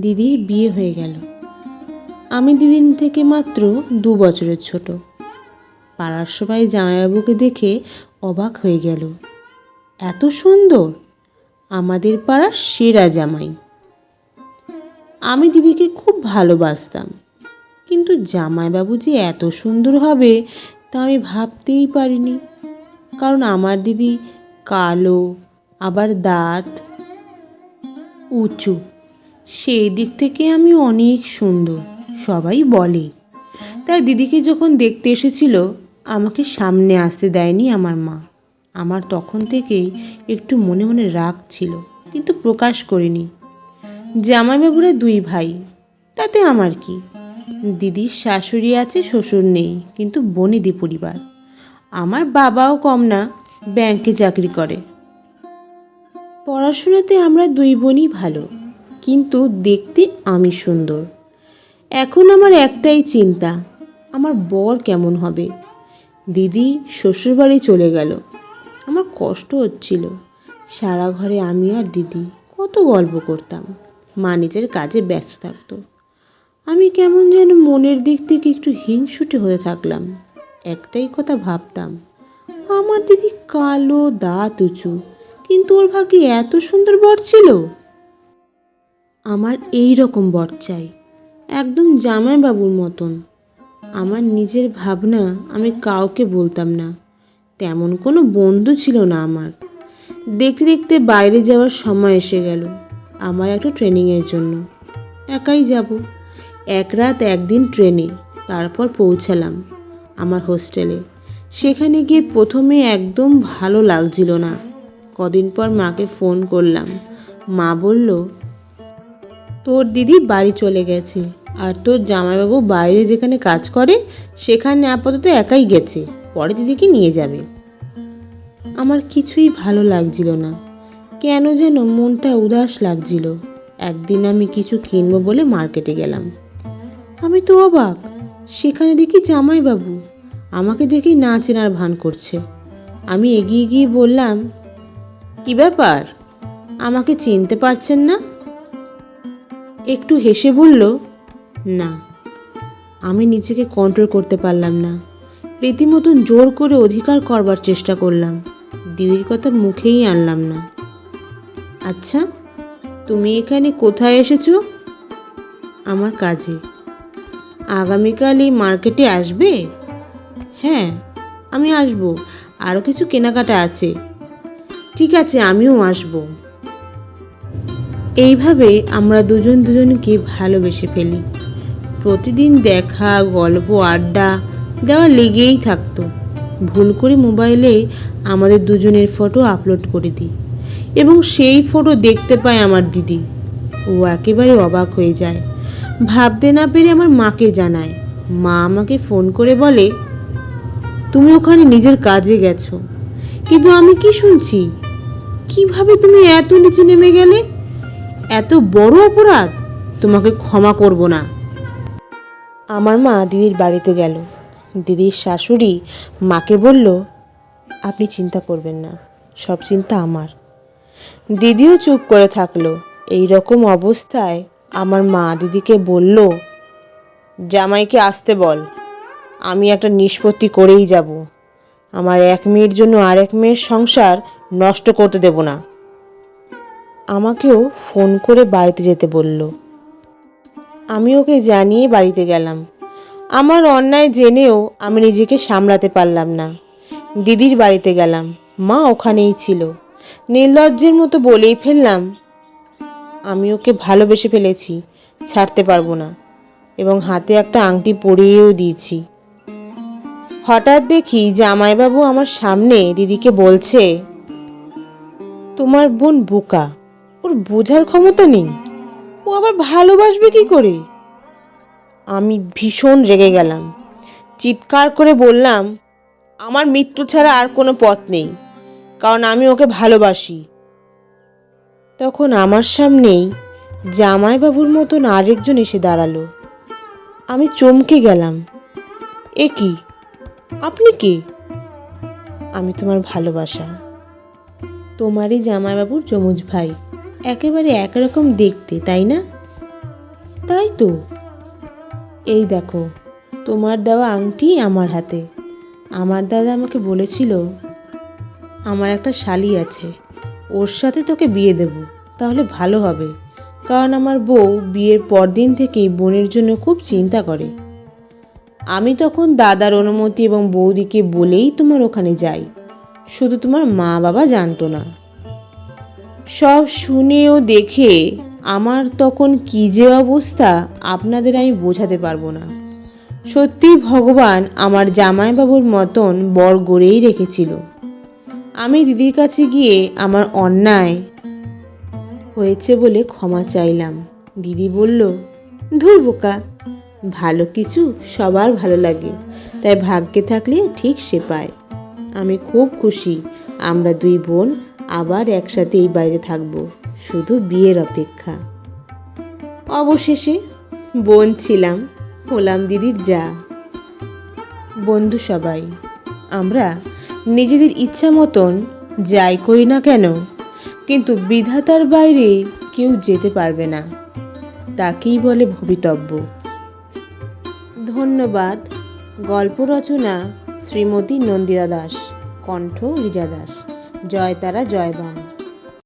দিদির বিয়ে হয়ে গেল। আমি দিদির থেকে মাত্র দু বছরের ছোট। পাড়ার সবাই জামাইবাবুকে দেখে অবাক হয়ে গেল। এত সুন্দর! আমাদের পাড়ার সেরা জামাই। আমি দিদিকে খুব ভালোবাসতাম। কিন্তু জামাইবাবু যে এত সুন্দর হবে তা আমি ভাবতেই পারিনি। কারণ আমার দিদি কালো, আবার দাঁত, উঁচু। সেই দিক থেকে আমি অনেক সুন্দর, সবাই বলে। তাই দিদিকে যখন দেখতে এসেছিল, আমাকে সামনে আসতে দেয়নি আমার মা। আমার তখন থেকেই একটু মনে মনে রাগ ছিল, কিন্তু প্রকাশ করিনি। জামাইবাবুরা দুই ভাই, তাতে আমার কি? দিদির শাশুড়ি আছে, শ্বশুর নেই, কিন্তু বনিদি পরিবার। আমার বাবাও কম না, ব্যাংকে চাকরি করে। পড়াশোনাতে আমরা দুই বোনই ভালো। কিন্তু দেখতে আমি সুন্দর। এখন আমার একটাই চিন্তা, আমার বর কেমন হবে? দিদি শ্বশুরবাড়ি চলে গেল। আমার কষ্ট হচ্ছিল। সারা ঘরে আমি আর দিদি কত গল্প করতাম। মা নিজের কাজে ব্যস্ত থাকতো। আমি কেমন যেন মনের দিক থেকে একটু হিংসুটে হতে থাকলাম। একটাই কথা ভাবতাম, আমার দিদি কালো, দাঁত উঁচু, কিন্তু ওর ভাগ্যে এত সুন্দর বর ছিল। আমার এই রকম বর চাই। একদম জামাইবাবুর মতন। আমার নিজের ভাবনা আমি কাউকে বলতাম না। তেমন কোনো বন্ধু ছিল না আমার। দেখতে দেখতে বাইরে যাওয়ার সময় এসে গেল আমার একটা ট্রেনিংয়ের জন্য। একাই যাব। এক রাত একদিন ট্রেনে তারপর পৌঁছালাম আমার হোস্টেলে সেখানে গিয়ে প্রথমে একদম ভালো লাগছিল না। কদিন পর মাকে ফোন করলাম। মা বলল তোর দিদি বাড়ি চলে গেছে আর তোর জামাইবাবু বাইরে যেখানে কাজ করে, সেখানে আপাতত একাই গেছে। পরে দিদিকে নিয়ে যাবে। আমার কিছুই ভালো লাগছিল না। কেন যেন মনটা উদাস লাগছিল। একদিন আমি কিছু কিনবো বলে মার্কেটে গেলাম। আমি তো অবাক। সেখানে দেখি জামাইবাবু। আমাকে দেখেই না চেনার ভান করছে। আমি এগিয়ে গিয়ে বললাম, কি ব্যাপার? আমাকে চিনতে পারছেন না? একটু হেসে বলল, না, আমি নিজেকে কন্ট্রোল করতে পারলাম না। রীতিমতন জোর করে অধিকার করবার চেষ্টা করলাম। দিদির কথা মুখেই আনলাম না। আচ্ছা তুমি এখানে কোথায় এসেছ? আমার কাজে। আগামীকাল এই মার্কেটে আসবে? হ্যাঁ আমি আসব। আরও কিছু কেনাকাটা আছে। ঠিক আছে, আমিও আসব। এইভাবে আমরা দুজন দুজনকে ভালোবেসে ফেলি। প্রতিদিন দেখা, গল্প, আড্ডা দেওয়া লেগেই থাকতো। ভুল করে মোবাইলে আমাদের দুজনের ফটো আপলোড করে দিই এবং সেই ফটো দেখতে পায় আমার দিদি। ও একেবারে অবাক হয়ে যায়। ভাবতে না পেরে আমার মাকে জানায়। মা আমাকে ফোন করে বলে, তুমি ওখানে নিজের কাজে গেছো। কিন্তু আমি কি শুনছি? কীভাবে তুমি এত নিচে নেমে গেলে? এত বড় অপরাধ? তোমাকে ক্ষমা করব না। আমার মা দিদির বাড়িতে গেল। দিদির শাশুড়ি মাকে বলল, আপনি চিন্তা করবেন না, সব চিন্তা আমার। দিদিও চুপ করে থাকল। এই রকম অবস্থায় আমার মা দিদিকে বলল, জামাইকে আসতে বল, আমি একটা নিষ্পত্তি করেই যাব। আমার এক মেয়ের জন্য আর এক মেয়ের সংসার নষ্ট করতে দেব না। আমাকেও ফোন করে বাড়িতে যেতে বলল। আমি ওকে জানিয়ে বাড়িতে গেলাম। আমার অন্যায় জেনেও আমি নিজেকে সামলাতে পারলাম না। দিদির বাড়িতে গেলাম। মা ওখানেই ছিল। নির্লজ্জের মতো বলেই ফেললাম, আমি ওকে ভালোবেসে ফেলেছি, ছাড়তে পারব না। এবং হাতে একটা আংটি পরিয়েও দিয়েছি। হঠাৎ দেখি জামাইবাবু আমার সামনে দিদিকে বলছে, তোমার বোন বোকা ওর বোঝার ক্ষমতা নেই। ও আবার ভালোবাসবে কি করে? আমি ভীষণ রেগে গেলাম। চিৎকার করে বললাম, আমার মৃত্যু ছাড়া আর কোনো পথ নেই, কারণ আমি ওকে ভালোবাসি। তখন আমার সামনেই জামাইবাবুর মতন আরেকজন এসে দাঁড়াল। আমি চমকে গেলাম। এ কি? আপনি কি? আমি তোমার ভালোবাসা। তোমারই জামাইবাবুর যমুজ ভাই। একেবারে একরকম দেখতে, তাই না? তাই তো। এই দেখো, তোমার দেওয়া আংটি আমার হাতে। আমার দাদা আমাকে বলেছিল, আমার একটা শালি আছে, ওর সাথে তোকে বিয়ে দেব, তাহলে ভালো হবে। কারণ আমার বউ বিয়ের পরদিন থেকেই বোনের জন্য খুব চিন্তা করে। আমি তখন দাদার অনুমতি এবং বৌদিকে বলেই তোমার ওখানে যাই। শুধু তোমার মা বাবা জানতো না। সব শুনে ও দেখে আমার তখন কী যে অবস্থা, আপনাদের আমি বোঝাতে পারব না। সত্যি ভগবান আমার জামাইবাবুর মতন বর গড়েই রেখেছিল। আমি দিদির কাছে গিয়ে আমার অন্যায় হয়েছে বলে ক্ষমা চাইলাম। দিদি বলল, ধুর বোকা, ভালো কিছু সবার ভালো লাগে, তাই ভাগ্যে থাকলে ঠিক সে পায়। আমি খুব খুশি, আমরা দুই বোন আবার একসাথে এই বাড়িতে থাকব, শুধু বিয়ের অপেক্ষা। অবশেষে বোন ছিলাম, হলাম দিদির যা। বন্ধু সবাই, আমরা নিজেদের ইচ্ছা মতন যাই করি না কেন, কিন্তু বিধাতার বাইরে কেউ যেতে পারবে না, তাকেই বলে ভবিতব্য। ধন্যবাদ। গল্প রচনা শ্রীমতী নন্দিতা দাস, কণ্ঠ রিজা দাস। জয় তারা জয় বাংলা